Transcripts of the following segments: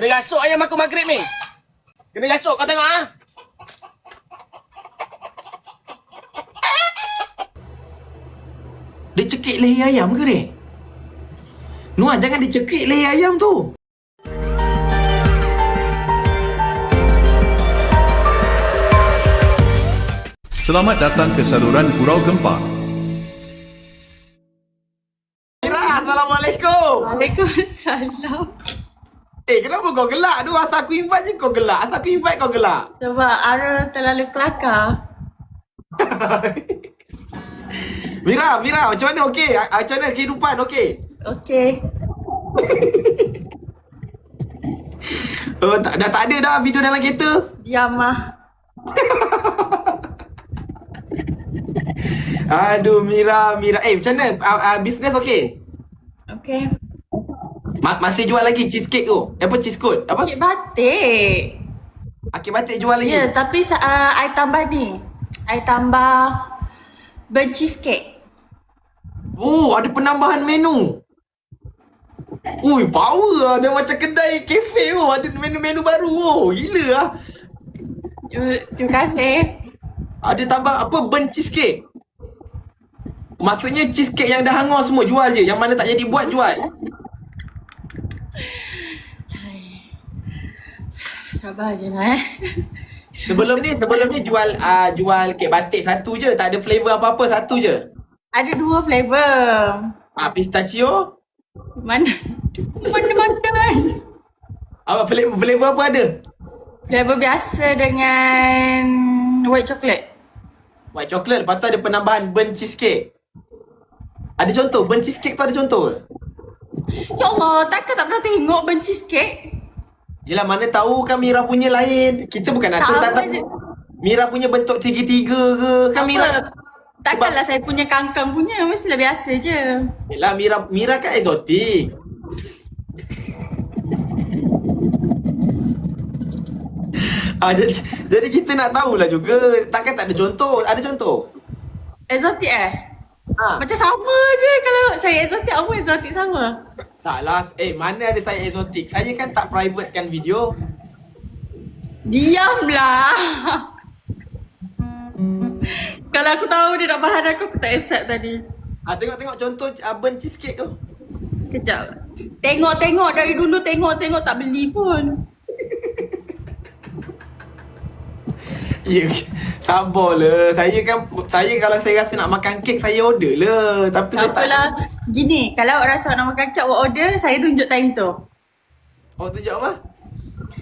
Kena rasuk ayam aku maghrib ni. Kena rasuk kau tengok ah. Dia cekik leher ayam ke dia? Nuah jangan dicekik leher ayam tu. Selamat datang ke saluran Gurau Gempa. Assalamualaikum. Waalaikumsalam. Eh, kenapa kau gelak tu? Asal aku invite je kau gelak. Asal aku invite kau gelak. Sebab Ara terlalu kelakar. Mira, Mira, macam mana okey? Macam mana kehidupan okey? Okey. Oh, tak, dah tak ada dah video dalam kereta. Diam ah. Aduh, Mira, Mira. Eh, macam mana? Uh, uh, business okey? Okey. Ma- masih jual lagi cheesecake tu? Apa cheese code? Apa? Cik batik. Akik batik jual lagi? Ya, tapi sa- uh, I tambah ni. I tambah burnt cheesecake. Oh, ada penambahan menu. Ui, power lah. Dia macam kedai kafe tu. Ada menu-menu baru. Oh, gila lah. Terima- Terima kasih. Ada tambah apa? Burnt cheesecake. Maksudnya cheesecake yang dah hangus semua jual je. Yang mana tak jadi buat jual. Sabar je lah eh. Sebelum ni, sebelum ni jual uh, jual kek batik satu je. Tak ada flavor apa-apa, satu je. Ada dua flavor. Ah, pistachio. Mana? Mana-mana. Apa flavor, flavor apa ada? Flavor biasa dengan white chocolate. White chocolate, lepas tu ada penambahan burnt cheesecake. Ada contoh, burnt cheesecake tu ada contoh ke? Ya Allah, takkan tak pernah tengok burnt cheesecake? Yelah mana tahu kan Mira punya lain. Kita bukan atur Tak tahu. je. Mira punya bentuk tiga-tiga ke? Kan Mira? Takkanlah saya punya kangkang punya, mestilah biasa je. Yelah Mira Mira kan eksotik. ah jadi jadi kita nak tahulah juga. Takkan tak ada contoh. Ada contoh? Exotic eh? Ha. Macam sama je kalau saya exotic, apa exotic sama? Taklah. Eh mana ada saya eksotik. Saya kan tak private kan video. Diamlah! kalau aku tahu dia nak bahan aku, aku tak accept tadi. Ah tengok-tengok contoh burnt cheesecake tu. Kejap. Tengok-tengok dari dulu, tengok-tengok tak beli pun. Ya, sabarlah. Saya kan saya kalau saya rasa nak makan kek saya order lah. Tapi saya Tak tak apalah. Gini, kalau rasa nak makan kek awak order, saya tunjuk time tu. Oh tunjuk apa?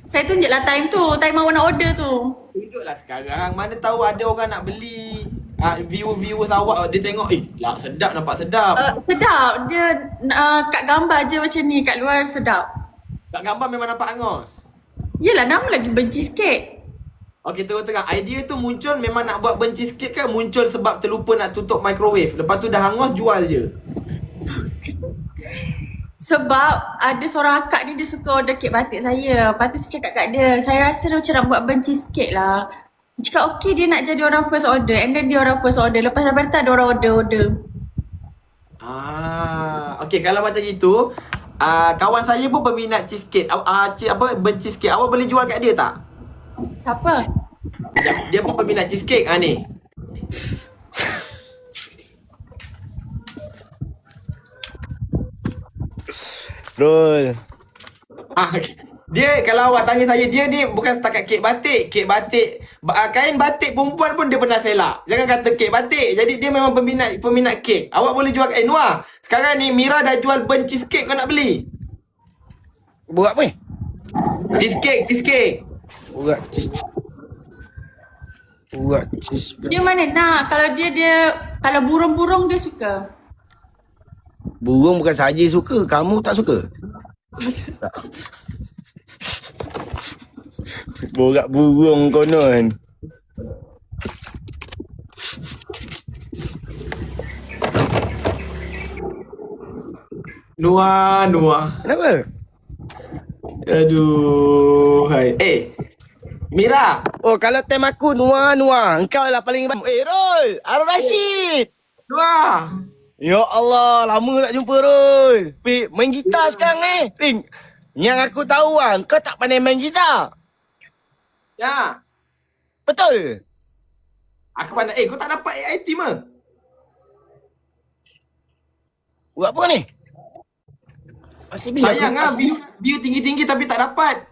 Saya tunjuklah time tu, time awak nak order tu. Tunjuklah sekarang. Mana tahu ada orang nak beli. Ah, view-viewers awak dia tengok, eh, lah sedap nampak sedap. Uh, sedap. Dia uh, kat gambar je macam ni, kat luar sedap. Kat gambar memang nampak angus. Yelah, nama lagi burnt cheesecake. Okey, terang-terang. Idea tu muncul memang nak buat burnt cheesecake kan muncul sebab terlupa nak tutup microwave. Lepas tu dah hangus, jual je. Sebab ada seorang akak ni dia suka order kek batik saya. Lepas tu saya cakap kat dia, saya rasa dia macam nak buat burnt cheesecake lah. Dia cakap okey dia nak jadi orang first order and then dia orang first order. Lepas sampai tak ada orang order-order. Ah, okey kalau macam itu, ah kawan saya pun peminat cheesecake. Ah, ah, che- apa burnt cheesecake. Awak boleh jual kat dia tak? Siapa? Dia, dia pun peminat cheesecake ah ni. Rul. Ah, dia kalau awak tanya saya dia ni bukan setakat kek batik, kek batik ba- ah, kain batik perempuan pun dia pernah selak. Jangan kata kek batik. Jadi dia memang peminat peminat kek. Awak boleh jual eh Noah. Sekarang ni Mira dah jual burnt cheesecake kau nak beli? Buat apa ni? Cheesecake, cheesecake. Buat cheese. Buat cheese. Dia mana nak? Kalau dia dia kalau burung-burung dia suka. Burung bukan saja suka, kamu tak suka. Borak burung konon. Noah, Noah. Kenapa? Aduh, hai. Eh. Mira, Oh, kalau time aku Nuah Nuah, engkau lah paling ba- Eh, Rol, Arul Rashid. Noah. Ya Allah, lama tak jumpa Rol. Pi, main gitar sekarang eh. Ping. Yang aku tahu lah, kau tak pandai main gitar. Ya. Betul? Aku pandai. Eh, kau tak dapat AIT mah? Buat apa ni? Masih bila Sayang aku- ah, view, view tinggi-tinggi tapi tak dapat.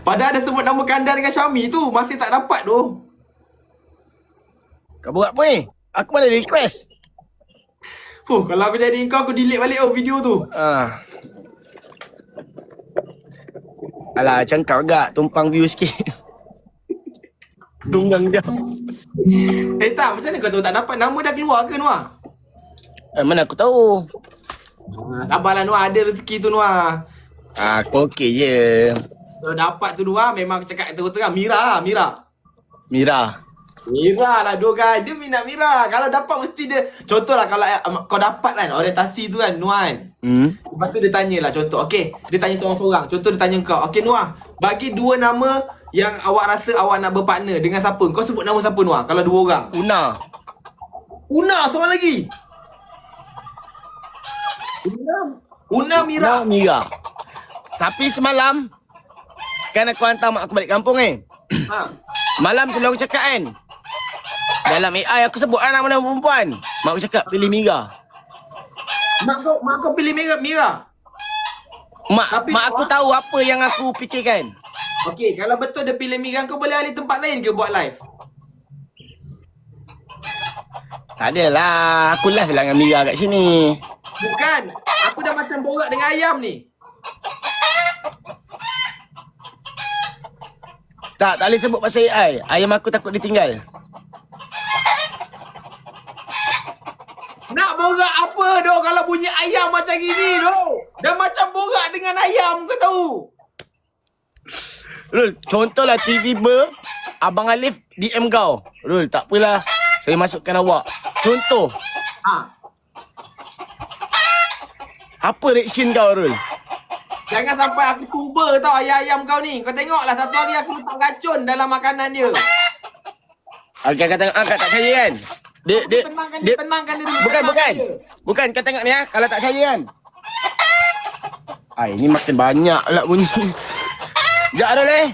Padahal ada sebut nama Kandar dengan Syami tu, masih tak dapat tu. Kau buat apa ni? Aku mana ada request. Huh, kalau aku jadi kau, aku delete balik oh video tu. Ah. Alah, macam kau agak tumpang view sikit. Tunggang dia. Eh tak, macam mana kau tahu tak dapat? Nama dah keluar ke Noah? Eh, mana aku tahu. Sabarlah Noah, ada rezeki tu Noah. Ah, aku okey je. Kalau dapat tu Noah, memang cakap terus terang. Mira lah, Mira. Mira. Mira lah dua guys. Dia minat Mira. Kalau dapat mesti dia. Contohlah kalau uh, kau dapat kan orientasi tu kan kan. Hmm. Lepas tu dia tanyalah contoh. Okey, dia tanya seorang-seorang. Contoh dia tanya kau. Okey Noah, bagi dua nama yang awak rasa awak nak berpartner dengan siapa? Kau sebut nama siapa Noah? Kalau dua orang. Una. Una seorang lagi. Una. Una Mira. Mira. Mira. Tapi semalam kan aku hantar mak aku balik kampung kan. Ha. Semalam sebelum aku cakap kan. Dalam AI aku sebut lah nama-nama perempuan. Mak aku cakap pilih Mira. Mak kau mak kau pilih Mira. Mira. Mak, Tapi mak aku tahu apa yang aku fikirkan. Okey, kalau betul dia pilih Mira, kau boleh alih tempat lain ke buat live? Tak adalah. Aku live lah dengan Mira kat sini. Bukan. Aku dah macam borak dengan ayam ni. Tak, tak boleh sebut pasal AI. Ayam aku takut ditinggal. Nak borak apa doh kalau bunyi ayam macam gini doh? Dah macam borak dengan ayam kau tahu. Rul, contohlah tiba-tiba Abang Alif DM kau. Rul, tak apalah. Saya masukkan awak. Contoh. Ha. Apa reaction kau, Rul? Jangan sampai aku cuba tau ayam-ayam kau ni. Kau tengoklah satu hari aku letak racun dalam makanan dia. Agak kata angkat tak percaya kan? Dia Aku dia tenangkan dia, dia tenangkan dia dulu. bukan bukan. dia. Bukan kau tengok ni ah kalau tak percaya kan. Ai ni makin banyak lah bunyi. Sekejap Rul eh.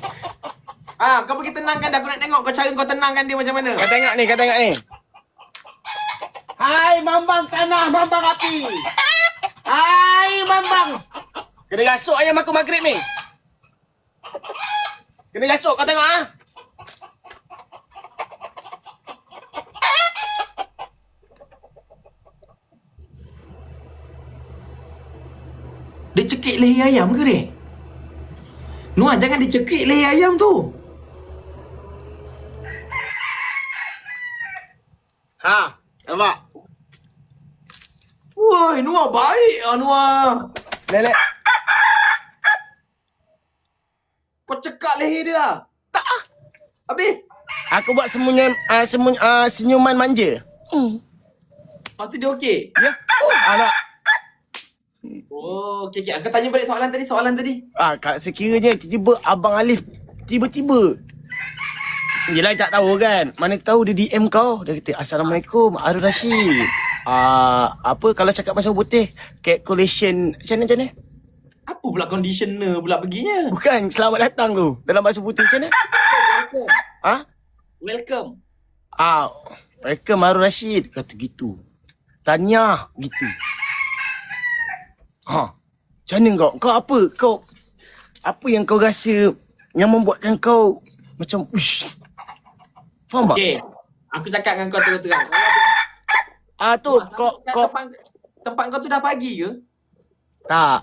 Ha, kau pergi tenangkan dia. Aku nak tengok kau cara kau tenangkan dia macam mana. Kau tengok ni, kau tengok ni. Hai mambang tanah, mambang api. Hai mambang. Kena rasuk ayam aku maghrib ni. Kena rasuk kau tengok ah. Dia cekik leher ayam ke dia? Nuan jangan dicekik leher ayam tu. Ha, nampak? Woi, Nuah baik lah Nuah. Lelek. Kau cekak leher dia lah. Tak ah. Habis. Aku buat semuanya uh, semuanya uh, senyuman manja. Lepas tu dia okey. Ya. Oh, anak. Oh, okey okey. Aku tanya balik soalan tadi, soalan tadi. Ah, kat sekiranya tiba-tiba Abang Alif tiba-tiba Yelah tak tahu kan Mana tahu dia DM kau Dia kata Assalamualaikum Arul Rashid Ah, apa kalau cakap pasal putih calculation macam mana macam mana? Apa pula conditioner pula perginya? Bukan selamat datang tu dalam bahasa putih macam mana? Welcome. Ha? Welcome. Ah, welcome Arul Rashid kata gitu. Tanya gitu. Ha. Macam mana kau? Kau apa? Kau apa yang kau rasa yang membuatkan kau macam ush. Faham tak? Okey. Aku cakap dengan kau terus-terang. Kalau dia- Ah tu kau kau tempat, tempat kau tu dah pagi ke? tak.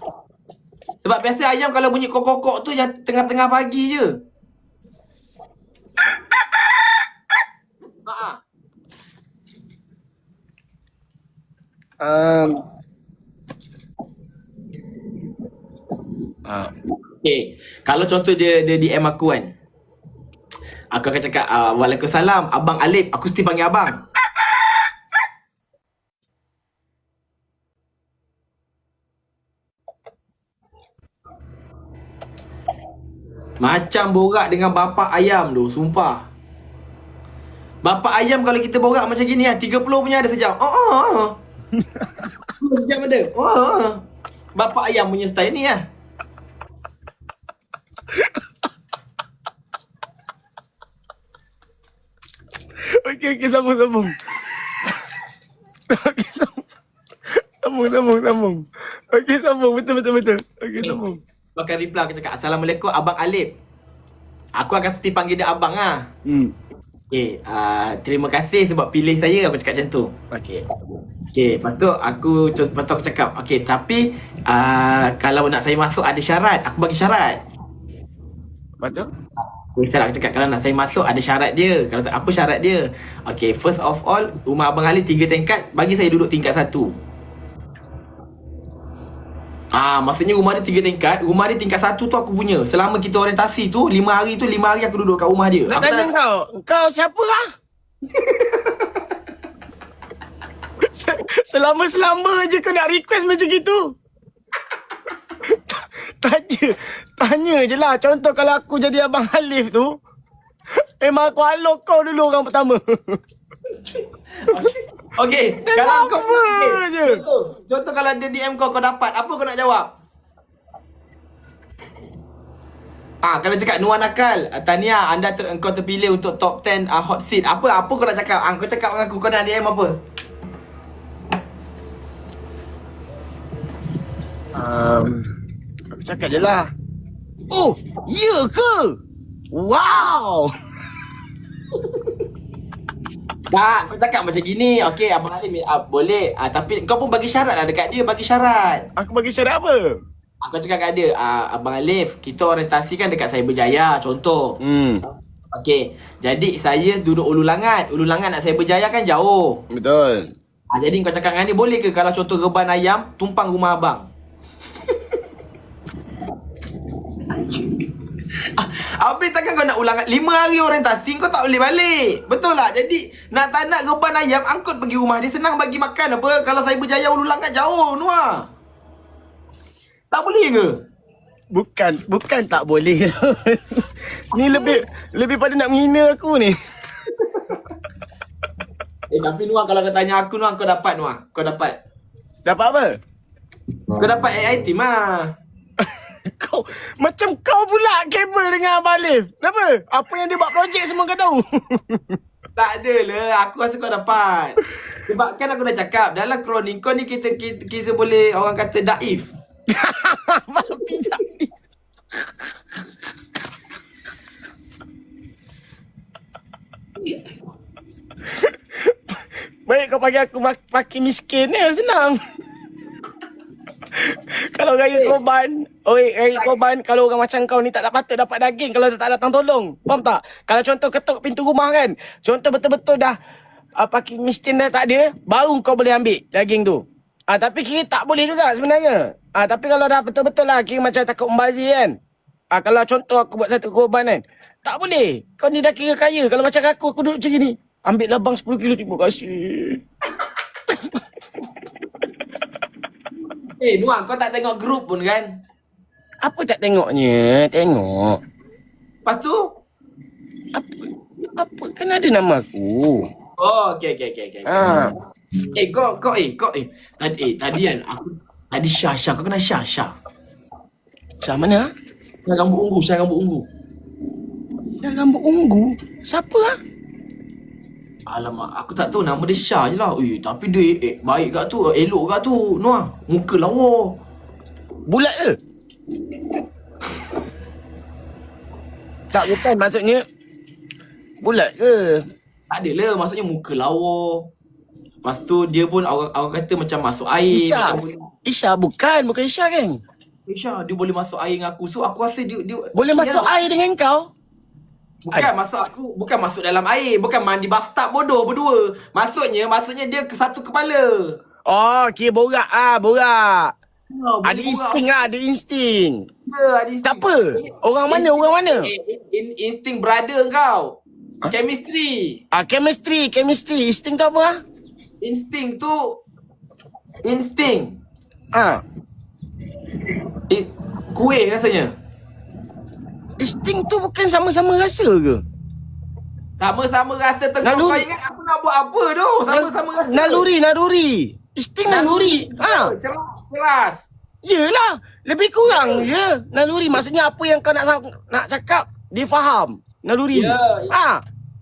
Sebab biasa ayam kalau bunyi kokok-kokok tu yang tengah-tengah pagi je. Ha Um, ah, Okay. Kalau contoh dia dia DM aku kan. Aku akan cakap uh, Waalaikumsalam Abang Alip Aku mesti panggil abang Macam borak dengan bapa ayam tu Sumpah Bapa ayam kalau kita borak macam gini lah 30 punya ada sejam Oh oh oh Sejam ada Oh oh Bapak ayam punya style ni lah. Okey, okey, sambung, sambung. Okey, sambung. Sambung, sambung, sambung. Okey, sambung. Betul, betul, betul. Okey, sambung. Bakal reply aku cakap Assalamualaikum Abang Alip. Aku akan mesti panggil dia abang ah. Hmm. Okay, uh, terima kasih sebab pilih saya aku cakap macam tu. Okey. Okay, lepas tu aku lepas tu aku cakap, okay tapi uh, kalau nak saya masuk ada syarat, aku bagi syarat. Lepas tu? Aku cakap, aku cakap kalau nak saya masuk ada syarat dia. Kalau tak apa syarat dia? Okay, first of all, rumah Abang Ali tiga tingkat, bagi saya duduk tingkat satu. Ah, maksudnya rumah dia tiga tingkat, rumah dia tingkat satu tu aku punya. Selama kita orientasi tu, lima hari tu, lima hari aku duduk kat rumah dia. Nak tanya tak- kau, kau siapa lah? Se- Selama-selama je kau nak request macam gitu. tanya, tanya je lah. Contoh kalau aku jadi Abang Alif tu, memang aku halok kau dulu orang pertama. Okay, Dia kalau kau apa je. Contoh, contoh kalau dia DM kau kau dapat, apa kau nak jawab? Ah, kalau cakap Nuan Nakal, ah, Tania, anda ter, kau terpilih untuk top 10 uh, hot seat. Apa apa kau nak cakap? Ah, kau cakap dengan aku kau nak DM apa? Um, aku cakap je lah. Oh, ya ke? Wow! Tak, kau cakap macam gini. Okey, Abang Ali uh, boleh. Ah, tapi kau pun bagi syarat lah dekat dia, bagi syarat. Aku bagi syarat apa? Aku cakap kat dia, ah, Abang Alif, kita orientasi kan dekat Cyberjaya, contoh. Hmm, Okey, jadi saya duduk Ulu Langat. Ulu Langat nak Cyberjaya kan jauh. betul. Ah, jadi kau cakap dengan dia, boleh ke kalau contoh reban ayam, tumpang rumah abang? Ah, Habis takkan kau nak ulang Lima hari orientasi kau tak boleh balik Betul tak? Jadi nak tak nak reban ayam Angkut pergi rumah dia Senang bagi makan apa Kalau saya berjaya ulu langat jauh Nuah Tak boleh ke? Bukan, bukan tak boleh. ni lebih lebih pada nak menghina aku ni. Eh tapi Nuah kalau kau tanya aku Nuah kau dapat Nuah Kau dapat Dapat apa? Kau dapat AI lah Kau macam kau pula kabel dengan Abang Alif. Kenapa? Apa yang dia buat projek semua kau tahu? Tak ada lah Aku rasa kau dapat Sebab kan aku dah cakap Dalam kronik kau ni kita, kita, kita boleh Orang kata daif Babi tak. Baik kau bagi aku mak- makin miskin ya, senang. kalau raya korban, oi raya korban kalau orang macam kau ni tak nak patut dapat daging kalau tak datang tolong. Faham tak? Kalau contoh ketuk pintu rumah kan, contoh betul-betul dah uh, pakai miskin dah tak ada, baru kau boleh ambil daging tu. Ah tapi kira tak boleh juga sebenarnya. Ah tapi kalau dah betul-betul lah kira macam takut membazir kan. Ah kalau contoh aku buat satu korban kan, tak boleh. Kau ni dah kira kaya. Kalau macam aku aku duduk macam ni, ambil labang 10 kilo terima kasih. Eh Nuah kau tak tengok grup pun kan Apa tak tengoknya? Tengok. Lepas tu Apa? Apa? Kan ada nama aku. Oh okay okay okay, okay. Ah. Eh kau kau eh kau eh tadi eh tadi kan aku tadi Syah Syah kau kenal Syah Syah Syah mana? Syah rambut ungu Syah rambut ungu Syah rambut ungu. Siapa ah? Alamak aku tak tahu nama dia Syah je lah Eh tapi dia eh, baik kat tu elok kat tu Nuah muka lawa Bulat ke? tak bukan maksudnya bulat ke? Tak adalah maksudnya muka lawa Lepas tu dia pun orang, orang kata macam masuk air Isha. macam Isha bukan, bukan Isha kan? Isha dia boleh masuk air dengan aku So aku rasa dia, dia Boleh masuk Yalah. air dengan kau? Bukan masuk aku Bukan masuk dalam air Bukan mandi bathtub bodoh berdua Maksudnya Maksudnya dia ke satu kepala Oh, kira borak ah, borak. oh, Ada insting lah, ada insting. ada insting. Siapa? Orang mana, orang mana? Eh, in, in, insting brother kau Chemistry Ah, chemistry, chemistry. Insting tu apa? ah? Insting tu Insting Ah, eh, Kuih rasanya insting tu bukan sama-sama rasa ke? Sama-sama rasa tengok Naluri. Kau ingat aku nak buat apa tu Sama-sama rasa Naluri, naluri. Insting naluri. Ah, Keras Keras Yelah, lebih kurang je. Naluri maksudnya apa yang kau nak nak cakap, dia faham. Naluri. Ya, ya. Ah,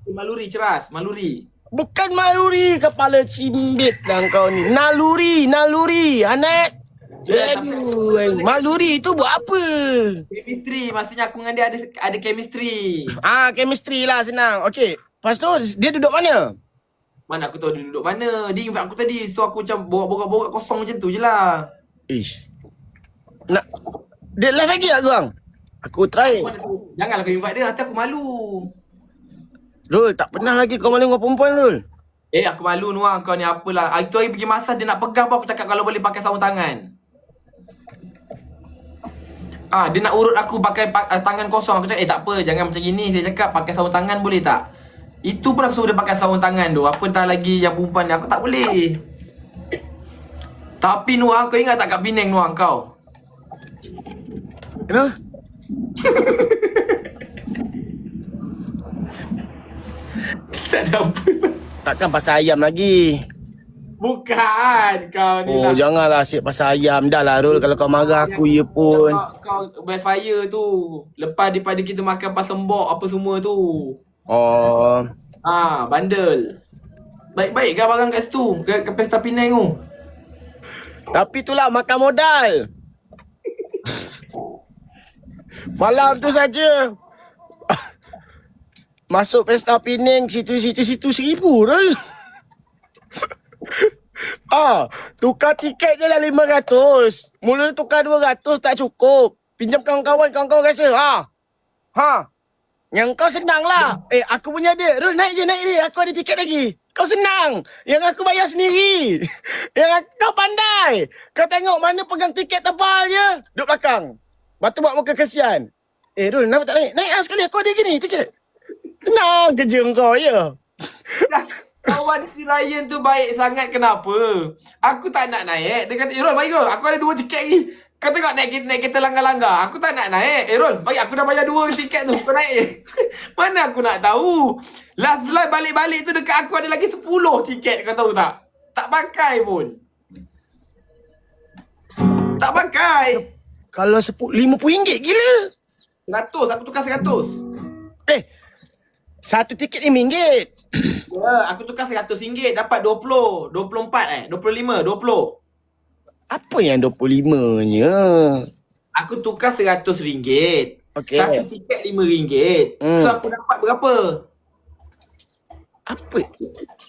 Maluri ceras, maluri. bukan naluri kepala cimbit dah kau ni. Naluri, naluri, Anet. Aduh, maluri tu buat apa? Chemistry, maksudnya aku dengan dia ada ada chemistry. Ah, chemistry lah senang. Okey. Lepas tu dia duduk mana? Mana aku tahu dia duduk mana. Dia invite aku tadi. So aku macam borak-borak kosong macam tu je lah. Ish. Nak dia live lagi tak korang? Aku try. Janganlah kau invite dia. Nanti aku malu. Rul, tak pernah lagi kau malu dengan perempuan Rul. Eh aku malu Nuang kau ni apalah. Hari tu hari pergi masak dia nak pegang apa aku cakap kalau boleh pakai sarung tangan. Ah dia nak urut aku pakai pa- uh, tangan kosong aku cakap eh tak apa jangan macam gini saya cakap pakai sarung tangan boleh tak? Itu pun aku suruh dia pakai sarung tangan tu. Apa dah lagi yang perempuan ni aku tak boleh. Tapi Nuang kau ingat tak kat Penang Nuang kau? Kenapa? Tak ada apa. Takkan pasal ayam lagi. Bukan kau ni Oh, lah. janganlah asyik pasal ayam. Dah lah Rul, kalau kau marah aku, ya pun. Kau, kau backfire tu. Lepas daripada kita makan pasal sembok apa semua tu. Oh, Ah, bandel. Baik-baik kan barang kat situ. Ke, ke pesta Penang tu. tapi itulah makan modal. Malam tu saja. Masuk pesta Penang, situ-situ-situ seribu Rul. ah, tukar tiket je dah lima ratus. Mula tukar dua ratus tak cukup. Pinjam kawan-kawan, kawan-kawan rasa. Ha? Ha? Yang kau senang lah. Eh, aku punya dia. Rul, naik je, naik je. Aku ada tiket lagi. Kau senang. Yang aku bayar sendiri. Yang aku, kau pandai. Kau tengok mana pegang tiket tebal je. Duduk belakang. Lepas tu buat muka kesian. Eh, Rul, kenapa tak naik? Naik lah sekali. Aku ada gini tiket. Senang kerja kau, ya. Kawan si Ryan tu baik sangat kenapa? Aku tak nak naik. Dia kata, Erol, mari kau. Aku ada dua tiket ni. Kau tengok naik, naik kereta langgar-langgar. Aku tak nak naik. Erol, bagi aku dah bayar dua tiket tu. Kau naik. Mana aku nak tahu? Last line balik-balik tu dekat aku ada lagi 10 tiket. Kau tahu tak? Tak pakai pun. Tak pakai. Kalau sepu, RM50 gila. 100. Aku tukar 100. Eh, satu tiket RM5. Ya, aku tukar RM100. Dapat 20. 24 eh. 25. 20. Apa yang 25-nya? Aku tukar RM100. Okey. Satu tiket RM5. Hmm. So aku dapat berapa? Apa?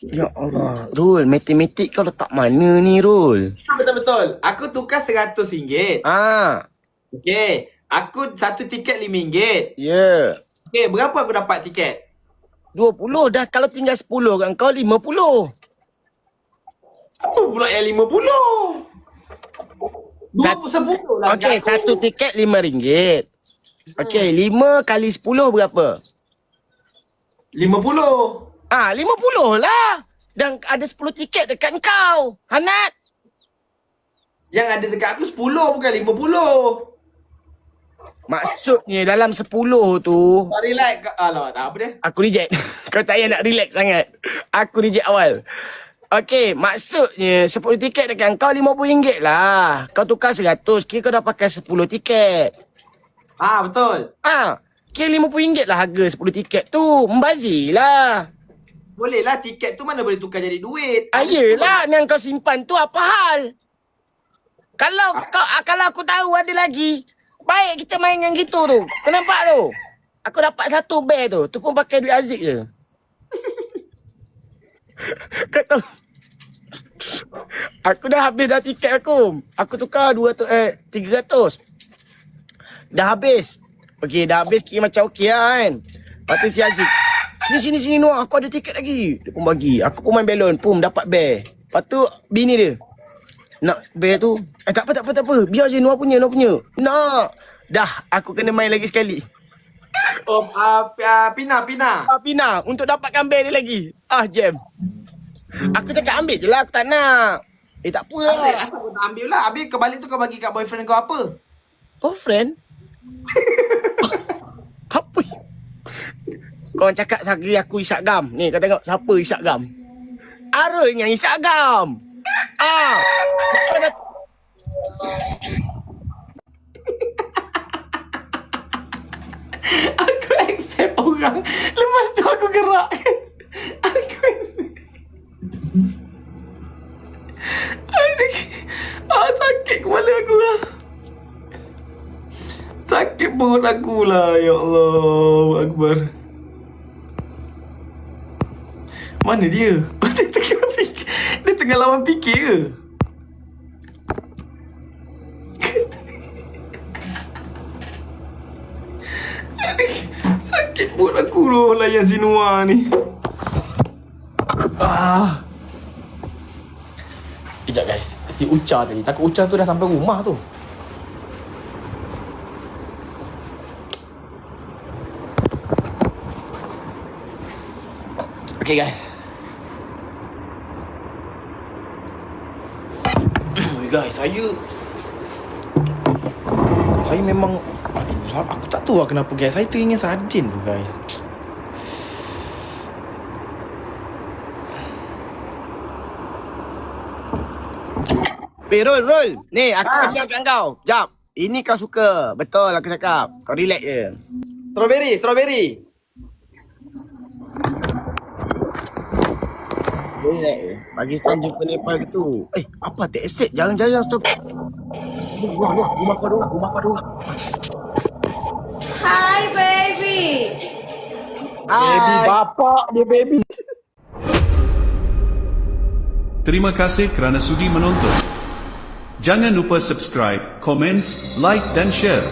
Ya Allah. Rul, matematik kau letak mana ni, Rul? Betul-betul. Aku tukar RM100. Ah, Okey. Aku satu tiket RM5. ya. Yeah. Okey, berapa aku dapat tiket? 20 dah kalau tinggal 10 kan kau 50. Apa pula yang RM50? Dua Sat- puluh sepuluh lah. Okey, satu tiket RM5. Okey, 5 kali 10 berapa? RM50. Ah, 50 lah. Dan ada 10 tiket dekat kau. Hanat. Yang ada dekat aku 10 bukan RM50. Maksudnya dalam 10 tu Tak relax. Kau- Alamak, tak apa dia. Aku reject. Kau tak payah nak relax sangat. Aku reject awal. Okey, maksudnya 10 tiket dekat kau RM50 lah. Kau tukar 100, kira kau dah pakai 10 tiket. Ah, betul. Ah, kira RM50 lah harga 10 tiket tu. Membazir lah. Boleh lah tiket tu mana boleh tukar jadi duit. Ah, yelah, yang kau simpan tu apa hal? Kalau kau ah, kalau aku tahu ada lagi, baik kita main yang gitu tu. Kau nampak tu? Aku dapat satu bear tu. Tu pun pakai duit Aziz je. Kau tahu? Aku dah habis dah tiket aku. Aku tukar 200 eh 300. Dah habis. Okey, dah habis kira macam okey lah kan. Lepas tu si Aziz. Sini sini sini Noah, aku ada tiket lagi. Dia pun bagi. Aku pun main belon, pum dapat bear. Lepas tu bini dia. Nak bear tu. Eh tak apa tak apa tak apa. Biar je Noah punya, Noah punya. Nak. Dah, aku kena main lagi sekali. Oh, uh, Pina, Pina. Ah, Pina, untuk dapatkan bear dia lagi. Ah, jam. Aku cakap ambil je lah, aku tak nak. Eh tak apa lah. Asal, asal kau tak ambil lah. Habis kau balik tu kau bagi kat boyfriend kau apa? Oh, friend? apa? Kau orang cakap lagi aku Isak Gam. Ni, kau tengok siapa Isak Gam. Arul yang Isak Gam. Ah! aku accept orang. Lepas tu aku gerak. aku ini. Ah, sakit kepala aku lah. Sakit pun aku lah. Ya Allah. Akbar. Mana dia? Tengah lawan fikir ke? Sakit perut aku loh layan Zinua ni. Ah. Sekejap guys. Si Uca tadi. Takut Uca tu dah sampai rumah tu. Okay guys. Guys, saya saya memang aduh, aku tak tahu lah kenapa guys. Saya teringin sardin tu guys. Eh, Rol, Rol. Ni, aku ha. cakap kat kau. Jap. Ini kau suka. Betul aku cakap. Kau relax je. Strawberry, strawberry. Bagi stand jumpa Nepal tu. Eh, apa? Tak accept. Jangan-jangan stop. Luar, luar. Rumah kau ada orang. Rumah kau ada orang. Hi baby. Baby bapak dia baby. Terima kasih kerana sudi menonton. Jangan lupa subscribe, komen, like dan share.